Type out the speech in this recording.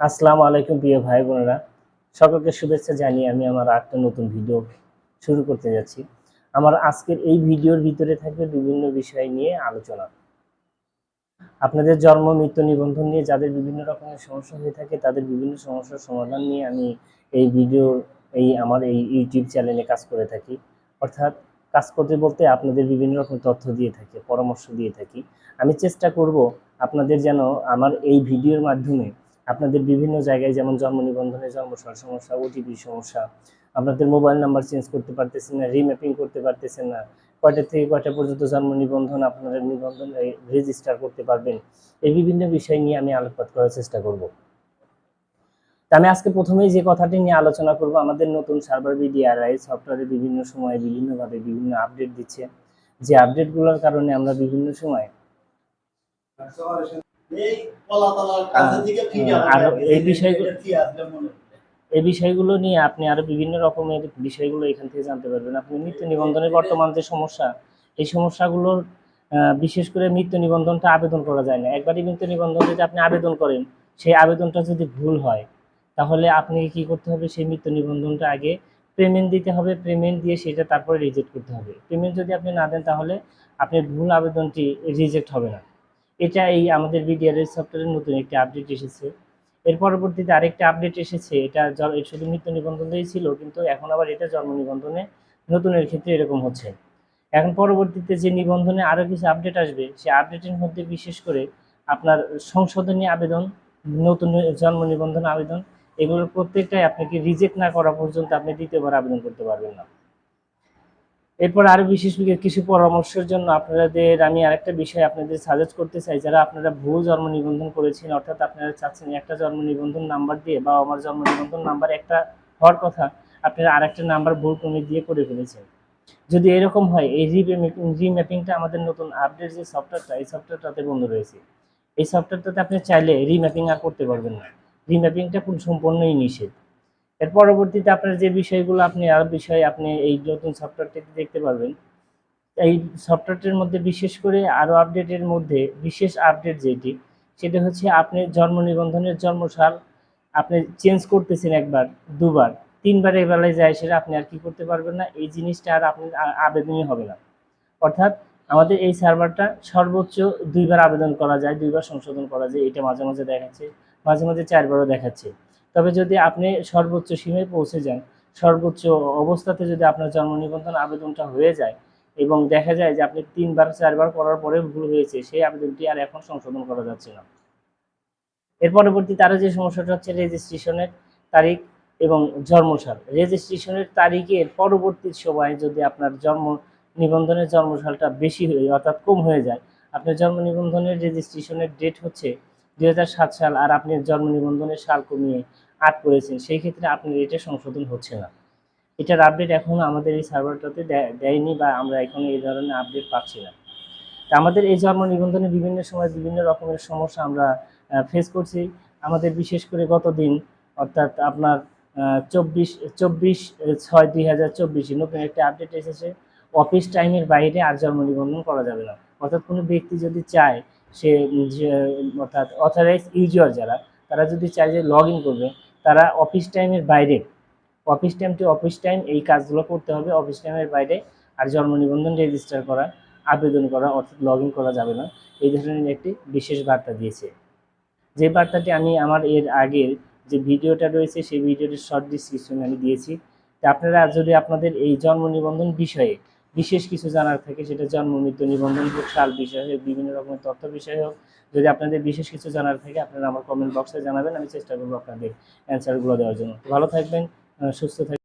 আসসালামু আলাইকুম প্রিয় ভাই বোনেরা। সকলকে শুভেচ্ছা জানিয়ে আমি আমার একটা নতুন ভিডিও শুরু করতে যাচ্ছি। আমার আজকের এই ভিডিওর ভিতরে থাকবে বিভিন্ন বিষয় নিয়ে আলোচনা। আপনাদের জন্ম, মৃত্যু, নিবন্ধন নিয়ে যাদের বিভিন্ন রকমের সমস্যা হয়ে থাকে, তাদের বিভিন্ন সমস্যার সমাধান নিয়ে আমি এই ভিডিও এই আমার এই ইউটিউব চ্যানেলে কাজ করে থাকি। অর্থাৎ কাজ করতে বলতে আপনাদের বিভিন্ন রকম তথ্য দিয়ে থাকি, পরামর্শ দিয়ে থাকি। আমি চেষ্টা করব আপনাদের যেন আমার এই ভিডিওর মাধ্যমে আপনাদের বিভিন্ন জায়গায় যেমন জন্ম নিবন্ধনের জন্মসাল সমস্যা ওটিপি সমস্যা, আপনাদের মোবাইল নাম্বার চেঞ্জ করতে পারতেছেন না রিম্যাপিং করতে পারতেছেন না, কয়টা থেকে কয়টা পর্যন্ত জন্ম নিবন্ধন আপনারা নিবন্ধন রেজিস্টার করতে পারবেন, এই বিভিন্ন বিষয় নিয়ে আমি আলোকপাত করার চেষ্টা করব। তা আমি আজকে প্রথমেই যে কথাটি নিয়ে আলোচনা করব, আমাদের নতুন সার্ভার বিডিআরআই সফটওয়্যারে বিভিন্ন সময় বিভিন্নভাবে বিভিন্ন আপডেট দিচ্ছে। যে আপডেটগুলোর কারণে আমরা বিভিন্ন সময় এই বিষয়গুলো- মনে হয়। এই বিষয়গুলো নিয়ে আপনি আরও বিভিন্ন রকমের বিষয়গুলো এখান থেকে জানতে পারবেন। আপনি মৃত্যু নিবন্ধনের বর্তমান যে সমস্যা এই সমস্যাগুলোর বিশেষ করে মৃত্যু নিবন্ধনটা আবেদন করা যায় না। একবারই মৃত্যু নিবন্ধন যদি আপনি আবেদন করেন সেই আবেদনটা যদি ভুল হয় তাহলে আপনি কি করতে হবে? সেই মৃত্যু নিবন্ধনটা আগে পেমেন্ট দিতে হবে। পেমেন্ট দিয়ে সেটা তারপরে রিজেক্ট করতে হবে। পেমেন্ট যদি আপনি না দেন তাহলে আপনার ভুল আবেদনটি রিজেক্ট হবে না। এটা এই আমাদের বিডিআর সফটওয়্যারের নতুন একটি আপডেট এসেছে। এর পরবর্তীতে আরেকটা আপডেট এসেছে, এটা শুধু মৃত্যু নিবন্ধনেই ছিল, কিন্তু এখন আবার এটা জন্ম নিবন্ধনে নতুনের ক্ষেত্রে এরকম হচ্ছে। এখন পরবর্তীতে যে নিবন্ধনে আরও কিছু আপডেট আসবে, সেই আপডেটের মধ্যে বিশেষ করে আপনার সংশোধনী আবেদন, নতুন জন্ম নিবন্ধন আবেদন, এগুলোর প্রত্যেকটাই আপনাকে রিজেক্ট না করা পর্যন্ত আপনি দ্বিতীয়বার আবেদন করতে পারবেন না। এরপর আরও বিশেষ কিছু পরামর্শের জন্য আপনাদের আমি আরেকটা বিষয় আপনাদের সাজেস্ট করতে চাই। যারা আপনারা ভুল জন্ম নিবন্ধন করেছেন, অর্থাৎ আপনারা চাচ্ছেন একটা জন্ম নিবন্ধন নাম্বার দিয়ে বা আমার জন্ম নিবন্ধন নাম্বার একটা হওয়ার কথা, আপনারা আরেকটা নাম্বার ভুল ক্রমে দিয়ে করে ফেলেছেন। যদি এরকম হয়, এই রিম্যাপিংটা আমাদের নতুন আপডেট যে সফটওয়্যারটা এই সফটওয়্যারটাতে বন্ধ রয়েছে। এই সফটওয়্যারটাতে আপনি চাইলে রিম্যাপিং আর করতে পারবেন না। রিম্যাপিংটা পুরো সম্পূর্ণই নিষেধ। এর পরবর্তীতে আপনার যে বিষয়গুলো আপনি, আর বিষয় আপনি এই নতুন সফটওয়্যারটিতে দেখতে পারবেন, এই সফটওয়্যারটির মধ্যে বিশেষ করে আরও আপডেটের মধ্যে বিশেষ আপডেট যেটি, সেটা হচ্ছে আপনি জন্ম নিবন্ধনের জন্মসাল আপনি চেঞ্জ করতেছেন একবার, দুবার, তিনবার বেলায় যায় সেটা আপনি আর কি করতে পারবেন না, এই জিনিসটা আর আপনি আবেদনই হবে না। অর্থাৎ আমাদের এই সার্ভারটা সর্বোচ্চ দুইবার আবেদন করা যায়, দুইবার সংশোধন করা যায়, এটা মাঝে মাঝে দেখাচ্ছে, মাঝে মাঝে চারবারও দেখাচ্ছে। তবে যদি আপনি সর্বোচ্চ সীমায় পৌঁছে যান, সর্বোচ্চ অবস্থাতে যদি আপনার জন্ম নিবন্ধন আবেদনটা হয়ে যায় এবং দেখা যায় যে আপনি তিনবার, চারবার করার পরে ভুল হয়েছে, সেই আবেদনটি আর এখন সংশোধন করা যাচ্ছে না। এর পরবর্তী তারও যে সমস্যাটা হচ্ছে রেজিস্ট্রেশনের তারিখ এবং জন্মসাল। রেজিস্ট্রেশনের তারিখের পরবর্তী সময়ে যদি আপনার জন্ম নিবন্ধনের জন্মসালটা বেশি হয়ে অর্থাৎ কম হয়ে যায়, আপনার জন্ম নিবন্ধনের রেজিস্ট্রেশনের ডেট হচ্ছে দুই হাজার সাত সাল আর আপনি জন্ম নিবন্ধনের সাল কমিয়ে আট করেছেন, সেই ক্ষেত্রে আপনার এটা সংশোধন হচ্ছে না। এটার আপডেট এখন আমাদের এই সার্ভারটাতে দেয়নি বা আমরা এখন এই ধরনের আপডেট পাচ্ছি না। তা আমাদের এই জন্ম নিবন্ধনে বিভিন্ন সময় বিভিন্ন রকমের সমস্যা আমরা ফেস করছি। আমাদের বিশেষ করে গত দিন, অর্থাৎ আপনার চব্বিশ চব্বিশ ছয় দুই হাজার চব্বিশে নতুন একটা আপডেট এসেছে। অফিস টাইমের বাইরে আর জন্ম নিবন্ধন করা যাবে না। অর্থাৎ কোনো ব্যক্তি যদি চায়, সে অর্থাৎ অথরাইজ ইউজার যারা, তারা যদি চায় যে লগ ইন করবে তারা অফিস টাইমের বাইরে office time to office time এই কাজগুলো করতে হবে অফিস টাইমের বাইরে, আর জন্ম নিবন্ধন রেজিস্টার করা, আবেদন করা, অর্থাৎ লগ করা যাবে না। এই ধরনের একটি বিশেষ বার্তা দিয়েছে। যে বার্তাটি আমি আমার এর আগের যে ভিডিওটা রয়েছে, সেই ভিডিওটির শর্ট ডিসক্রিপশনে আমি দিয়েছি। আপনারা যদি আপনাদের এই জন্ম নিবন্ধন বিষয়ে বিশেষ কিছু জানার থাকে সেটা জন্ম, মৃত্যু, নিবন্ধন হোক সাল বিষয় হোক, বিভিন্ন রকমের তথ্য বিষয় হোক। যদি আপনাদের বিশেষ কিছু জানার থাকে, আপনারা আমার কমেন্ট বক্সে জানাবেন, আমি চেষ্টা করব আপনাদের অ্যান্সারগুলো দেওয়ার জন্য। ভালো থাকবেন সুস্থ থাকবেন।